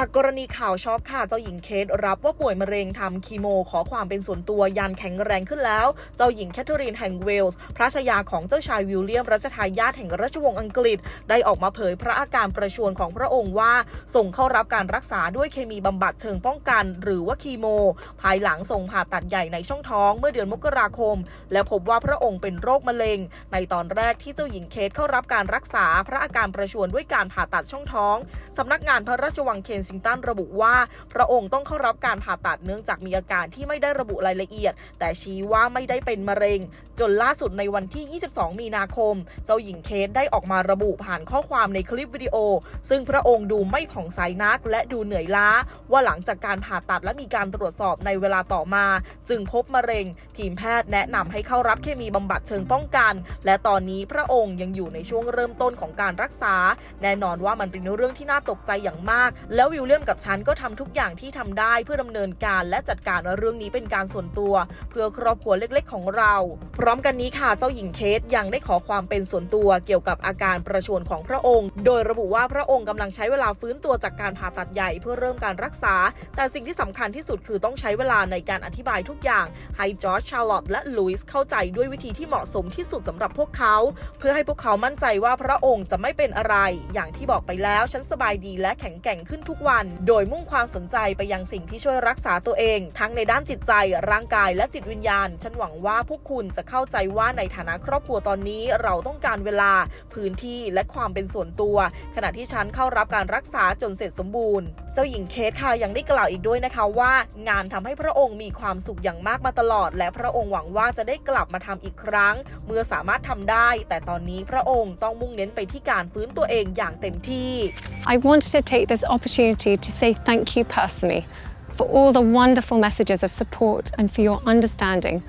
จากกรณีข่าวช็อกค่ะ เจ้าหญิงเคทรับว่าป่วยมะเร็งทำคีโม ขอความเป็นส่วนตัวยันแข็งแรงขึ้นแล้ว เจ้าหญิงแคทเธอรีนแห่งเวลส์ พระชายาของเจ้าชายวิลเลียมรัชทายาทแห่งราชวงศ์อังกฤษ ได้ออกมาเผยพระอาการประชวรของพระองค์ว่า ส่งเข้ารับการรักษาด้วยเคมีบำบัดเชิงป้องกัน หรือว่าคีโม ภายหลังส่งผ่าตัดใหญ่ในช่องท้องเมื่อเดือนมกราคม และพบว่าพระองค์เป็นโรคมะเร็ง ในตอนแรกที่เจ้าหญิงเคทเข้ารับการรักษาพระอาการประชวรด้วยการผ่าตัดช่องท้องสำนักงานพระราชวังเคนซิงตันระบุว่า พระองค์ต้องเข้ารับการผ่าตัดเนื่องจากมีอาการที่ไม่ได้ระบุรายละเอียด แต่ชี้ว่าไม่ได้เป็นมะเร็ง จนล่าสุดในวันที่ 22 มีนาคม เจ้าหญิงเคทได้ออกมาระบุผ่านข้อความในคลิปวิดีโอ ซึ่งพระองค์ดูไม่ผ่องใสนัก และดูเหนื่อยล้า ว่าหลังจากการผ่าตัดและมีการตรวจสอบในเวลาต่อมา จึงพบมะเร็ง ทีมแพทย์แนะนำให้เข้ารับเคมีบำบัดเชิงป้องกัน และตอนนี้พระองค์ยังอยู่ในช่วงเริ่มต้นของการรักษา แน่นอนว่ามันเป็นเรื่องที่น่าตกใจอย่างมาก แล้ววิลเลียมกับฉันก็ทำทุกอย่างที่ทำได้เพื่อดำเนินการและจัดการเรื่องนี้เป็นการส่วนตัว เพื่อครอบครัวเล็กๆ ของเรา พร้อมกันนี้ค่ะเจ้าหญิงเคทยังได้ขอความเป็นส่วนตัวเกี่ยวกับอาการประชวรของพระองค์ โดยระบุว่าพระองค์กำลังใช้เวลาฟื้นตัวจากการผ่าตัดใหญ่เพื่อเริ่มการรักษา แต่สิ่งที่สำคัญที่สุดคือต้องใช้เวลาในการอธิบายทุกอย่าง ให้จอร์จชาร์ลอตและลุยส์เข้าใจด้วยวิธีที่เหมาะสมที่สุดสำหรับพวกเขา เพื่อให้พวกเขามั่นใจว่าพระองค์จะไม่เป็นอะไร อย่างที่บอกไปแล้วฉันสบายดีและแข็งแกร่งขึ้นทุกวันโดยมุ่งความสนใจไปยังสิ่งที่ช่วยรักษาตัวเอง ทั้งในด้านจิตใจ ร่างกายและจิตวิญญาณ ฉันหวังว่าพวกคุณจะเข้าใจว่าในฐานะครอบครัวตอนนี้ เราต้องการเวลา พื้นที่และความเป็นส่วนตัว ขณะที่ฉันเข้ารับการรักษาจนเสร็จสมบูรณ์ เจ้าหญิงเคทค่ะยังได้กล่าวอีกด้วยนะคะว่า งานทำให้พระองค์มีความสุขอย่างมากมาตลอด และพระองค์หวังว่าจะได้กลับมาทำอีกครั้ง เมื่อสามารถทำได้ แต่ตอนนี้พระองค์ต้องมุ่งเน้นไปที่การฟื้นตัวเองอย่างเต็มที่ I wanted to take this opportunity to say thank you personally for all the wonderful messages of support and for your understanding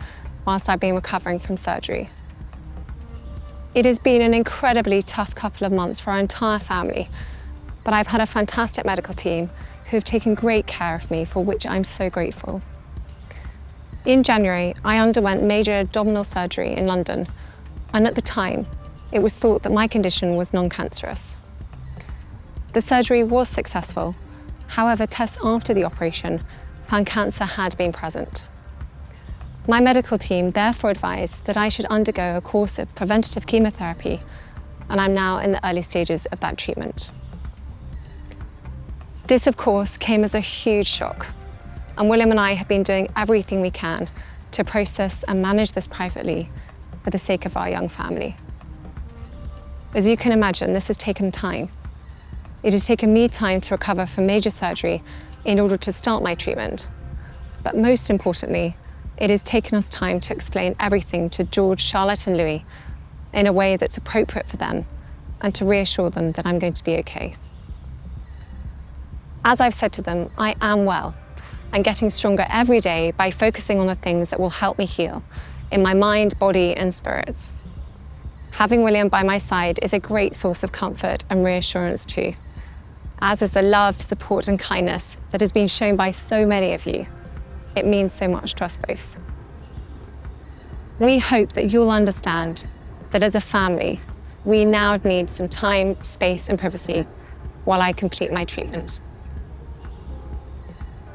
whilst I've been recovering from surgery. It has been an incredibly tough couple of months for our entire family, but I've had a fantastic medical team who have taken great care of me, for which I'm so grateful. In January, I underwent major abdominal surgery in London, and at the time, it was thought that my condition was non cancerous. The surgery was successful. However, tests after the operation found cancer had been present. My medical team therefore advised that I should undergo a course of preventative chemotherapy, and I'm now in the early stages of that treatment. This, of course, came as a huge shock, and William and I have been doing everything we can to process and manage this privately for the sake of our young family. As you can imagine, this has taken time. It has taken me time to recover from major surgery in order to start my treatment. But most importantly, it has taken us time to explain everything to George, Charlotte, and Louis in a way that's appropriate for them and to reassure them that I'm going to be okay. As I've said to them, I am well and getting stronger every day by focusing on the things that will help me heal in my mind, body, and spirits. Having William by my side is a great source of comfort and reassurance too, as is the love, support, and kindness that has been shown by so many of you. It means so much to us both. We hope that you'll understand that as a family, we now need some time, space, and privacy while I complete my treatment.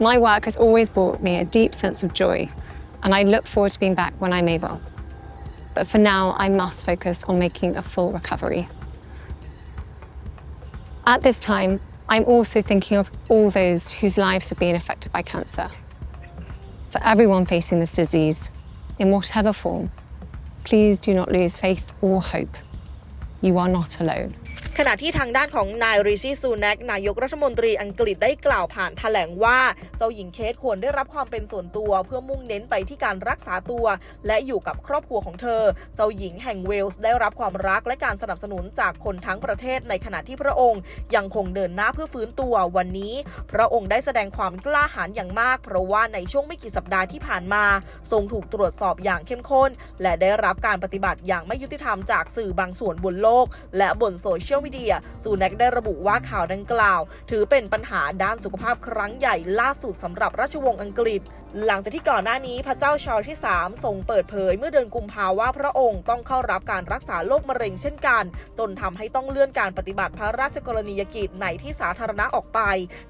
My work has always brought me a deep sense of joy, and I look forward to being back when I'm able. But for now, I must focus on making a full recovery. At this time, I'm also thinking of all those whose lives have been affected by cancer. For everyone facing this disease, in whatever form, please do not lose faith or hope. You are not alone. ขณะที่ทางด้านของนายริชิซูแนกนายกรัฐมนตรีอังกฤษได้กล่าวผ่านแถลงว่า เจ้าหญิงเคทควรได้รับความเป็นส่วนตัว เพื่อมุ่งเน้นไปที่การรักษาตัว และอยู่กับครอบครัวของเธอ เจ้าหญิงแห่งเวลส์ได้รับความรักและการสนับสนุนจากคนทั้งประเทศในขณะที่พระองค์ ยังคงเดินหน้าเพื่อฟื้นตัววันนี้ พระองค์ได้แสดงความกล้าหาญอย่างมาก เพราะว่าในช่วงไม่กี่สัปดาห์ที่ผ่านมา ทรงถูกตรวจสอบอย่างเข้มข้น และได้รับการปฏิบัติอย่างไม่ยุติธรรมจากสื่อบางส่วนบนโลก และบนโซเชียลมีเดียซูแนกได้ระบุว่าข่าวดังกล่าว ถือเป็นปัญหาด้านสุขภาพครั้งใหญ่ล่าสุดสำหรับราชวงศ์อังกฤษ หลังจากที่ก่อนหน้านี้พระเจ้าชาร์ลที่ 3 ทรงเปิดเผยเมื่อเดือนกุมภาว่าพระองค์ต้องเข้ารับการรักษาโรคมะเร็งเช่นกัน จนทำให้ต้องเลื่อนการปฏิบัติพระราชกรณียกิจในที่สาธารณะออกไป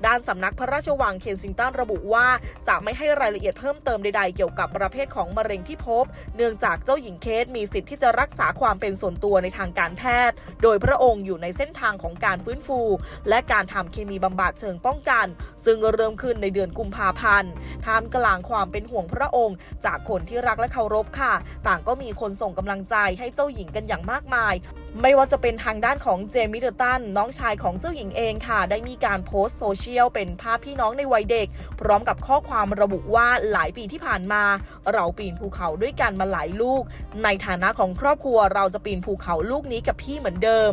ด้านสำนักพระราชวังเคนซิงตันระบุว่า จะไม่ให้รายละเอียดเพิ่มเติมใดๆ เกี่ยวกับประเภทของมะเร็งที่พบ เนื่องจากเจ้าหญิงเคสมีสิทธิ์ที่จะรักษาความเป็นส่วนตัวในทางการแพทย์ โดยพระองค์อยู่ในเส้นทางของการฟื้นฟู และการทำเคมีบำบัดเชิงป้องกัน ซึ่งเริ่มขึ้นในเดือนกุมภาพันธ์ท่ามกลางความเป็นห่วงพระองค์ จากคนที่รักและเคารพค่ะ ต่างก็มีคนส่งกำลังใจให้เจ้าหญิงกันอย่างมากมาย ไม่ว่าจะเป็นทางด้านของเจมิเดอร์ตันน้องชายของเจ้าหญิงเองค่ะ ได้มีการโพสต์โซเชียลเป็นภาพพี่น้องในวัยเด็ก พร้อมกับข้อความระบุว่าหลายปีที่ผ่านมา เราปีนภูเขาด้วยกันมาหลายลูก ในฐานะของครอบครัวเราจะปีนภูเขาลูกนี้กับพี่เหมือนเดิม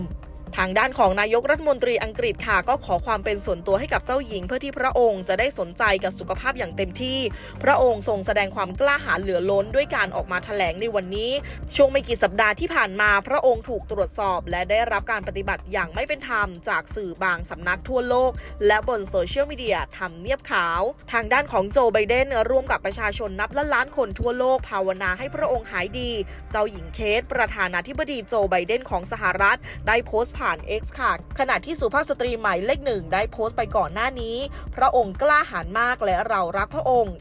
ทางด้านของนายกรัฐมนตรีอังกฤษค่ะ ก็ขอความเป็นส่วนตัวให้กับเจ้าหญิง เพื่อที่พระองค์จะได้สนใจกับสุขภาพอย่างเต็มที่ พระองค์ทรงแสดงความกล้าหาญเหลือล้นด้วยการออกมาแถลงในวันนี้ ช่วงไม่กี่สัปดาห์ที่ผ่านมา พระองค์ถูกตรวจสอบ และได้รับการปฏิบัติอย่างไม่เป็นธรรมจากสื่อบางสำนักทั่วโลก และบนโซเชียลมีเดียทำเนียบขาว ทางด้านของโจไบเดนร่วมกับประชาชนนับล้านล้านคนทั่วโลกภาวนาให้พระองค์หายดี เจ้าหญิงเคสประธานาธิบดีโจไบเดนของสหรัฐ ได้โพสต์ผ่าน X ค่ะ ขณะที่สุภาพสตรีหมายเลขหนึ่งได้โพสต์ไปก่อนหน้านี้ พระองค์กล้าหาญมากและเรารักพระองค์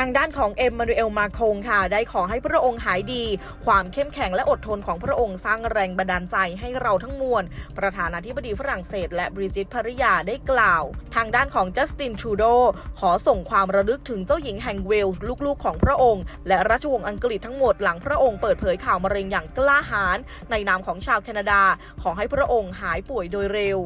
ทางด้านของเอ็มมานูเอลมาโคงค่ะ ได้ขอให้พระองค์หายดี ความเข้มแข็งและอดทนของพระองค์สร้างแรงบันดาลใจให้เราทั้งมวล ประธานาธิบดีฝรั่งเศส และบริจิตภริยาได้กล่าว ทางด้านของจัสตินทรูโดขอส่งความระลึกถึงเจ้าหญิงแห่งเวลส์ลูกๆ ของพระองค์ และราชวงศ์อังกฤษทั้งหมดหลังพระองค์เปิดเผยข่าวมะเร็งอย่างกล้าหาญในนามของชาวแคนาดา ขอให้พระองค์หายป่วยโดยเร็ว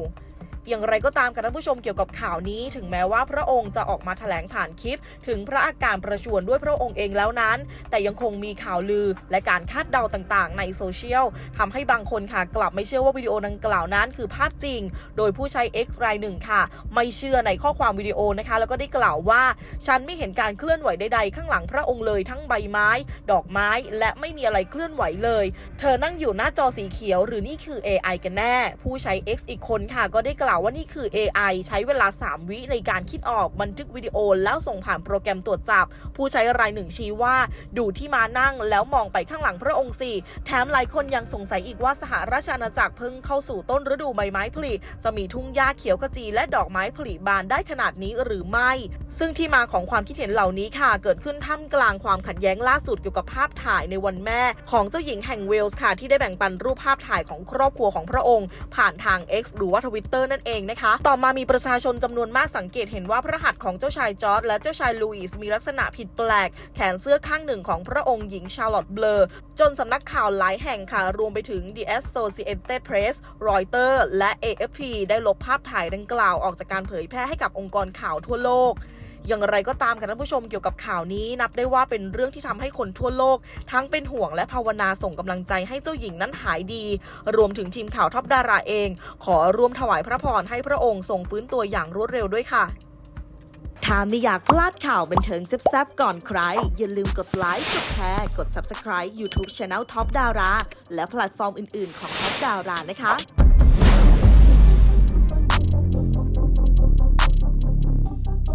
อย่างไรก็ตามกับท่านผู้ชมเกี่ยวกับข่าวนี้ ถึงแม้ว่าพระองค์จะออกมาแถลงผ่านคลิป ถึงพระอาการประชวรด้วยพระองค์เองแล้วนั้น แต่ยังคงมีข่าวลือและการคาดเดาต่างๆ ในโซเชียลทำให้บางคนค่ะกลับไม่เชื่อว่าวิดีโอดังกล่าวนั้น คือภาพจริง โดยผู้ใช้ X รายหนึ่งค่ะ ไม่เชื่อในข้อความวิดีโอนะคะ แล้วก็ได้กล่าวว่า ฉันไม่เห็นการเคลื่อนไหวใดๆ ข้างหลังพระองค์เลยทั้งใบไม้ ดอกไม้ และไม่มีอะไรเคลื่อนไหวเลย เธอนั่งอยู่หน้าจอสีเขียว หรือนี่คือ AI กันแน่ ผู้ใช้ X อีกคนค่ะก็ได้กล่าวว่านี่คือ AI ใช้เวลา 3 วิในการคิดออกบันทึกวิดีโอ แล้วส่งผ่านโปรแกรมตรวจจับ ผู้ใช้รายหนึ่งชี้ว่า ดูที่มานั่งแล้วมองไปข้างหลังพระองค์สิแถมหลายคนยังสงสัยอีกว่าสหราชอาณาจักรเพิ่งเข้าสู่ต้นฤดูใบไม้ผลิจะมีทุ่งหญ้าเขียวขจีและดอกไม้ผลิบานได้ขนาดนี้หรือไม่ ซึ่งที่มาของความคิดเห็นเหล่านี้ค่ะ เกิดขึ้นท่ามกลางความขัดแย้งล่าสุดเกี่ยวกับภาพถ่ายในวันแม่ ของเจ้าหญิงแห่งเวลส์ค่ะที่ได้แบ่งปันรูปภาพถ่ายของครอบครัวของพระองค์ ผ่านทาง X หรือว่าทวิตเตอร์นั่นเองนะคะ ต่อมามีประชาชนจำนวนมากสังเกตเห็นว่าพระหัตถ์ของเจ้าชายจอร์ดและเจ้าชายลูอิสมีลักษณะผิดแปลก แขนเสื้อข้างหนึ่งของพระองค์หญิงชาร์ลอตต์เบลอจนสำนักข่าวหลายแห่งค่ะ รวมไปถึง The Associated Press Reuters และ AFP ได้ลบภาพถ่ายดังกล่าวออกจากการเผยแพร่ให้กับองค์กรข่าวทั่วโลก อย่างไรก็ตามค่ะท่านผู้ชมเกี่ยวกับข่าวนี้นับได้ว่าเป็นเรื่องที่ทำให้คนทั่วโลก ทั้งเป็นห่วงและภาวนาส่งกำลังใจให้เจ้าหญิงนั้นหายดี รวมถึงทีมข่าวท็อปดาราเอง ขอร่วมถวายพระพรให้พระองค์ทรงฟื้นตัวอย่างรวดเร็วด้วยค่ะถ้าไม่อยากพลาดข่าวบันเทิงแซ่บๆก่อนใคร อย่าลืมกดไลค์ กดแชร์ กด Subscribe YouTube Channel Top Dara และแพลตฟอร์มอื่นๆของ Top Dara นะคะ